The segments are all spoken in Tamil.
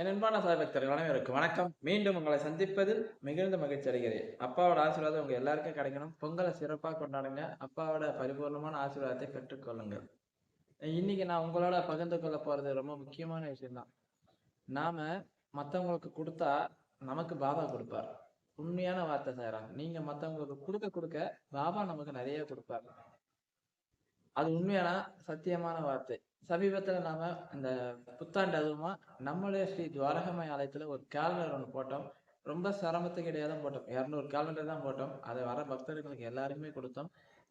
என் அன்பான சாய்பக்தர்கள் அனைவருக்கும் வணக்கம். மீண்டும் உங்களை சந்திப்பதில் மிகுந்த மகிழ்ச்சி அடைகிறேன். அப்பாவோட ஆசீர்வாதம் உங்க எல்லாருக்கும் கிடைக்கணும். பொங்கலை சிறப்பா கொண்டாடுங்க. அப்பாவோட பரிபூர்ணமான ஆசீர்வாதத்தை பெற்றுக்கொள்ளுங்கள் இன்னைக்கு நான் உங்களோட பகிர்ந்து கொள்ள போறது ரொம்ப முக்கியமான விஷயம்தான். நாம மத்தவங்களுக்கு கொடுத்தா நமக்கு பாபா கொடுப்பார். உண்மையான வார்த்தை செய்யறாங்க நீங்க மத்தவங்களுக்கு கொடுக்க கொடுக்க பாபா நமக்கு நிறைய கொடுப்பார். அது உண்மையான சத்தியமான வார்த்தை. சமீபத்துல நாம இந்த புத்தாண்டு அதுவுமா நம்மளே ஸ்ரீ துவாரகமய ஆலயத்துல ஒரு கேலண்டர் ஒன்று போட்டோம். ரொம்ப சிரமத்துக்கு இடையே தான் போட்டோம். இரநூறு கேலண்டர் தான் போட்டோம். அதை வர பக்தர்களுக்கு எல்லாருமே கொடுத்தோம்.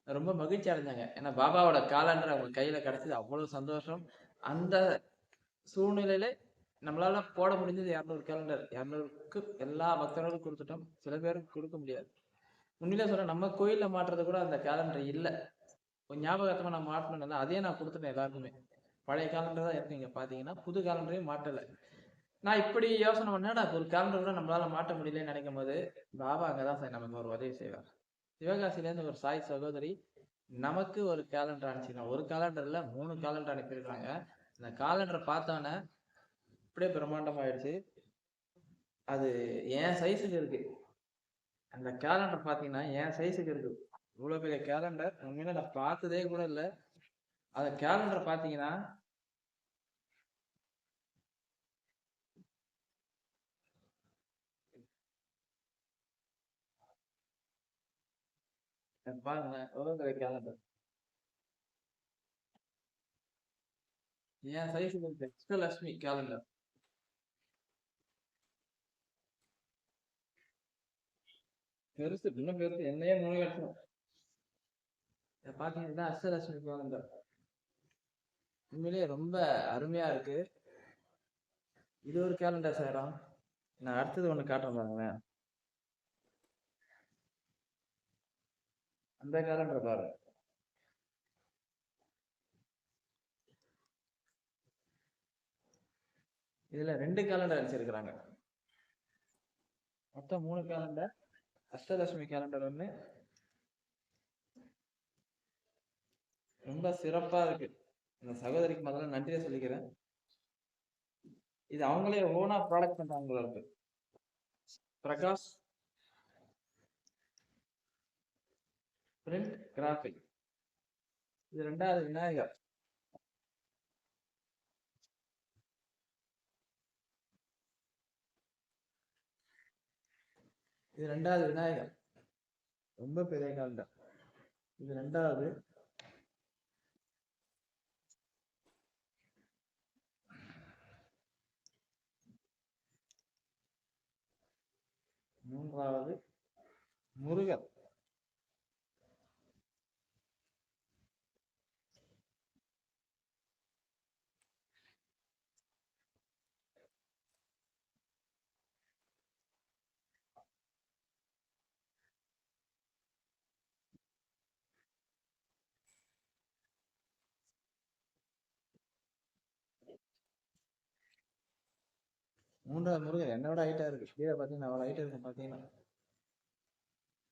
ரொம்ப மகிழ்ச்சி அடைஞ்சாங்க. ஏன்னா பாபாவோட கேலண்டர் அவங்க கையில கிடைச்சது அவ்வளவு சந்தோஷம். அந்த சூழ்நிலையில நம்மளால போட முடிஞ்சது இரநூறு கேலண்டர் இரநூறுக்கு எல்லா பக்தர்களுக்கும் கொடுத்துட்டோம். சில பேருக்கு கொடுக்க முடியாது. உண்மையிலே சொல்ல நம்ம கோயில்ல மாட்டுறது கூட அந்த கேலண்டர் இல்லை. ஒரு ஞாபகத்தமா நான் மாட்டணும்ல அதே நான் கொடுத்துட்டேன் எல்லாருக்குமே. பழைய கேலண்டர் தான் இருக்கு இங்க பாத்தீங்கன்னா புது கேலண்டரையும் மாட்டல. நான் இப்படி யோசனை பண்ணேன் ஒரு கேலண்டர் கூட நம்மளால மாட்ட முடியலன்னு நினைக்கும் போது பாபா அங்கதான் சார் நமக்கு ஒரு உதவி செய்வார். சிவகாசில இருந்து ஒரு சாய் சகோதரி நமக்கு ஒரு கேலண்டர் அனுப்பிச்சிருக்காங்க. ஒரு கேலண்டர்ல மூணு கேலண்டர் அனுப்பியிருக்காங்க. அந்த கேலண்டரை பார்த்தோன்னே அப்படியே பிரம்மாண்டமாயிடுச்சு. அது என் சைஸுக்கு இருக்கு. அந்த கேலண்டர் பாத்தீங்கன்னா என் சைஸுக்கு இருக்கு. இவ்வளவு பெரிய கேலண்டர் உண்மையில நான் பார்த்ததே கூட இல்லை. அந்த கேலண்டர் பாத்தீங்கன்னா பாருங்க எவ்வளவு பெரிய கேலண்டர் என் சைஸ் லட்சுமி கேலண்டர் பெருசு இன்னும் பெருசு என்னையே மூணு கட்டணும் இதை பாத்தீங்கன்னா அஷ்டலட்சுமி கேலண்டர் உண்மையிலேயே ரொம்ப அருமையா இருக்கு. இது ஒரு கேலண்டர் சேரம் நான் அடுத்தது ஒண்ணு காட்டுறேன் பாருங்களேன். அந்த கேலண்டர் பாரு. இதுல ரெண்டு கேலண்டர் அடிச்சிருக்கிறாங்க மொத்தம் மூணு கேலண்டர் அஷ்டலட்சுமி கேலண்டர் ஒண்ணு ரொம்ப சிறப்பா இருக்கு. இந்த சகோதரிக்கு முதல்ல நன்றியை சொல்லிக்கிறேன். இது அவங்களே ஓனா ப்ராடக்ட் பண்றாங்களா இருக்கு. பிரகாஷ். பிரிண்ட் கிராஃபிக் இது ரெண்டாவது விநாயகர். இது ரெண்டாவது விநாயகர். ரொம்ப பெரிய கால்தான் இது ரெண்டாவது மூன்றாவது முருகன். மூன்றாவது முருகன் என்னோட ஹைட்டா இருக்கு. கீழே பாத்தீங்கன்னா அவ்வளவு ஹைட் இருக்கு பாத்தீங்கன்னா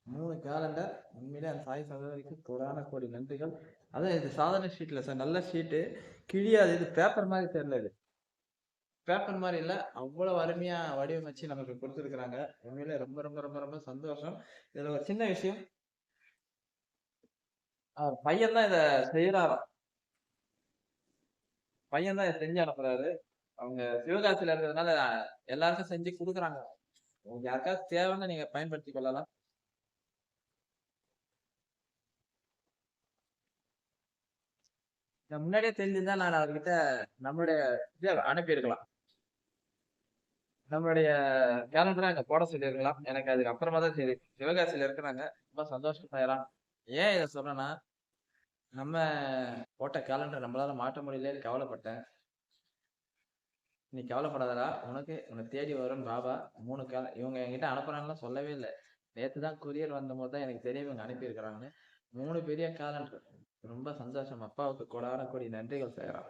மூணு கேலண்டர் உண்மையிலே அந்த சாய் சகோதரிக்கு கோடான கோடி நன்றிகள். அதான் இது சாதாரண ஷீட்ல சார் நல்ல ஷீட்டு கிழியாது. இது பேப்பர் மாதிரி தெரியல இது. பேப்பர் மாதிரி இல்ல. அவ்வளவு அருமையா வடிவமைச்சு நமக்கு கொடுத்துருக்குறாங்க. உண்மையிலே ரொம்ப ரொம்ப ரொம்ப ரொம்ப சந்தோஷம். இதுல ஒரு சின்ன விஷயம். பையன் தான் இதை செய்யறாராம். பையன் தான் இதை செஞ்சு அனுப்புறாரு. அவங்க சிவகாசியில இருக்கிறதுனால எல்லாருக்கும் செஞ்சு கொடுக்குறாங்க. உங்களுக்கு யாருக்காவது தேவைன்னு நீங்க பயன்படுத்தி கொள்ளலாம். முன்னாடியே தெரிஞ்சிருந்தா நான் அவர்கிட்ட நம்மளுடைய இதை அனுப்பியிருக்கலாம். நம்மளுடைய கேலண்டரை அங்க போட சொல்லியிருக்கலாம். எனக்கு அதுக்கு அப்புறமா தான் சரி. சிவகாசியில இருக்கிறாங்க ரொம்ப சந்தோஷம் ஏன் இதை சொல்றேன்னா நம்ம போட்ட கேலண்டர் நம்மளால மாற்ற முடியலன்னு கவலைப்பட்டேன். நீ கவலைப்படாதடா. உனக்கு உன்னை தேடி வரும் பாபா மூணு கால இவங்க என்கிட்ட அனுப்புறாங்கலாம் சொல்லவே இல்லை. நேற்று தான் கொரியர் வந்த போது தான் எனக்கு தெரியும் இவங்க அனுப்பியிருக்கிறாங்கன்னு. மூணு பெரிய காலன் ரொம்ப சந்தோஷம். அப்பாவுக்கு கொடான கொடி நன்றிகள் செய்கிறான்